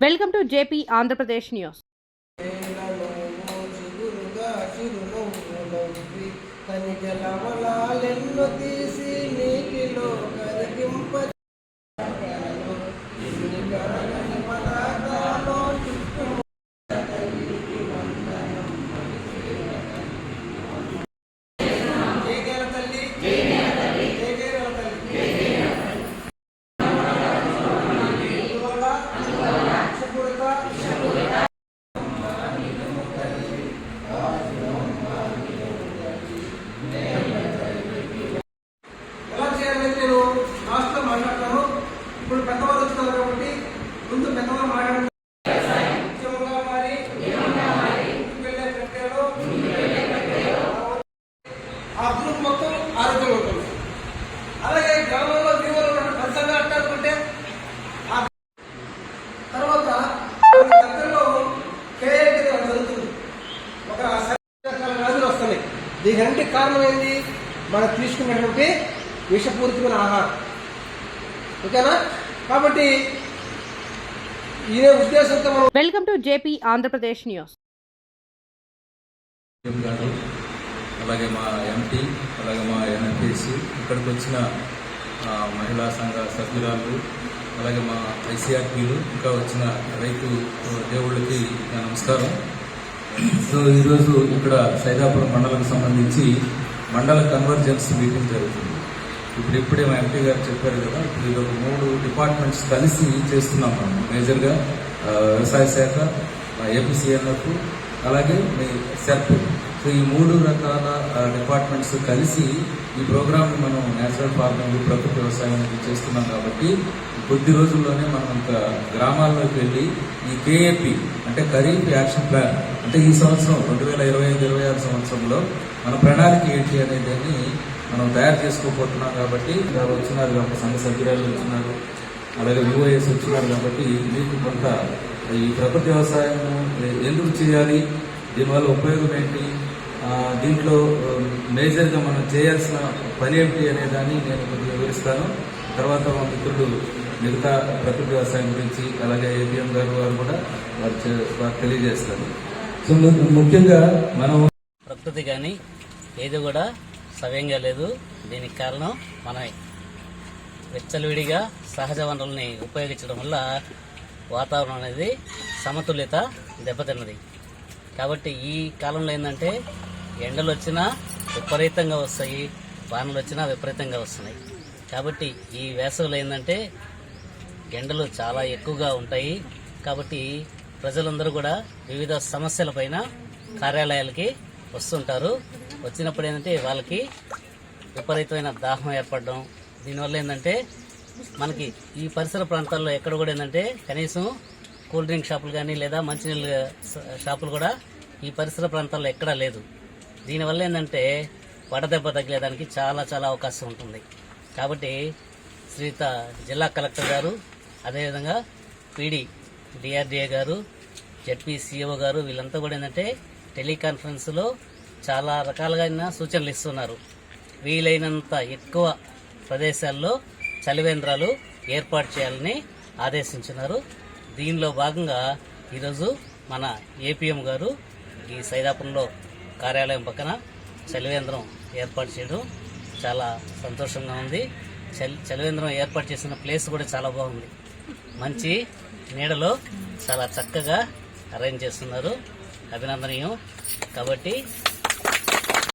Welcome to J P Andhra Pradesh news. తీసి కారణం ఏంటి మనం తీసుకున్నటువంటి విషపూరితమైన ఆహారం. ఓకేనా? కాబట్టి ఇదే ఉద్దేశంతో మనం welcome to J P Andhra Pradesh news. గారు అలాగే మా ఎంపీ అలాగే మా ఎన్ఎఫ్ఎస్ ఇక్కడికి వచ్చిన మహిళా సంఘ సభ్యురాలు అలాగే మా ఐసీఆర్పీలు ఇంకా వచ్చిన రైతు దేవుళ్ళకి నమస్కారం. సో ఈరోజు ఇక్కడ సైదాపురం మండలకు సంబంధించి మండల కన్వర్జెన్స్ మీటింగ్ జరుగుతుంది. ఇప్పుడు ఇప్పుడే మా ఎంపీ గారు చెప్పారు కదా ఇప్పుడు ఇది ఒక మూడు డిపార్ట్మెంట్స్ కలిసి చేస్తున్నాం మనం. మేజర్గా వ్యవసాయ శాఖ ఏపీసీఎన్ఎఫ్ అలాగే మీ సెల్ఫ్. సో ఈ మూడు రకాల డిపార్ట్మెంట్స్ కలిసి ఈ ప్రోగ్రామ్ మనం నేచురల్ ఫార్మింగ్ ప్రకృతి వ్యవసాయం చేస్తున్నాం కాబట్టి కొద్ది రోజుల్లోనే మనం ఇంకా గ్రామాల్లోకి వెళ్ళి ఈ కేఏపి అంటే ఖరీఫ్ యాక్షన్ ప్లాన్ అంటే ఈ సంవత్సరం రెండు వేల ఇరవై ఐదు ఇరవై ఆరు సంవత్సరంలో మన ప్రణాళిక ఏంటి అనేది మనం తయారు చేసుకోబోతున్నాం కాబట్టి వారు వచ్చినారు కాబట్టి సంఘ సభ్యురాలు వచ్చినారు అలాగే యూఐఎస్ వచ్చినారు కాబట్టి మీకు కొంత ఈ ప్రకృతి వ్యవసాయం ఎందుకు చేయాలి దీనివల్ల ఉపయోగం ఏంటి దీంట్లో మేజర్గా మనం చేయాల్సిన పని ఏమిటి అనే దాన్ని నేను కొద్దిగా వివరిస్తాను. తర్వాత మా మిత్రుడు మిగతా ప్రకృతి వ్యవసాయం గురించి అలాగే ఏపీఎం గారు వారు కూడా వారు తెలియజేస్తారు. సో ముఖ్యంగా మనం ప్రకృతి కానీ ఏది కూడా సవ్యంగా లేదు. దీనికి కారణం మనమే విచ్చలవిడిగా సహజ వనరుల్ని ఉపయోగించడం వల్ల వాతావరణం అనేది సమతుల్యత దెబ్బతిన్నది. కాబట్టి ఈ కాలంలో ఏంటంటే ఎండలు వచ్చినా విపరీతంగా వస్తాయి వానలు వచ్చినా విపరీతంగా వస్తున్నాయి. కాబట్టి ఈ వేసవిలో ఏంటంటే ఎండలు చాలా ఎక్కువగా ఉంటాయి. కాబట్టి ప్రజలందరూ కూడా వివిధ సమస్యలపైన కార్యాలయాలకి వస్తుంటారు. వచ్చినప్పుడు ఏంటంటే వాళ్ళకి విపరీతమైన దాహం ఏర్పడడం. దీనివల్ల ఏంటంటే మనకి ఈ పరిసర ప్రాంతాల్లో ఎక్కడ కూడా ఏంటంటే కనీసం కూల్ డ్రింక్ షాపులు కానీ లేదా మంచినీళ్ళ షాపులు కూడా ఈ పరిసర ప్రాంతాల్లో ఎక్కడా లేదు. దీనివల్ల ఏంటంటే వడదెబ్బ తగిలేదానికి చాలా చాలా అవకాశం ఉంటుంది. కాబట్టి శ్రీత జిల్లా కలెక్టర్ గారు అదేవిధంగా పీడీ డిఆర్డిఏ గారు జడ్పీసీఓ గారు వీళ్ళంతా కూడా ఏంటంటే టెలికాన్ఫరెన్స్లో చాలా రకాలుగా అయినా సూచనలు ఇస్తున్నారు. వీలైనంత ఎక్కువ ప్రదేశాల్లో చలివేంద్రాలు ఏర్పాటు చేయాలని ఆదేశించున్నారు దీనిలో భాగంగా ఈరోజు మన ఏపీఎం గారు ఈ సైదాపురంలో కార్యాలయం పక్కన చలివేంద్రం ఏర్పాటు చేయడం చాలా సంతోషంగా ఉంది. చలి చలివేంద్రం ఏర్పాటు చేసిన ప్లేస్ కూడా చాలా బాగుంది. మంచి నీడలో చాలా చక్కగా అరేంజ్ చేస్తున్నారు. అభినందనీయం. కాబట్టి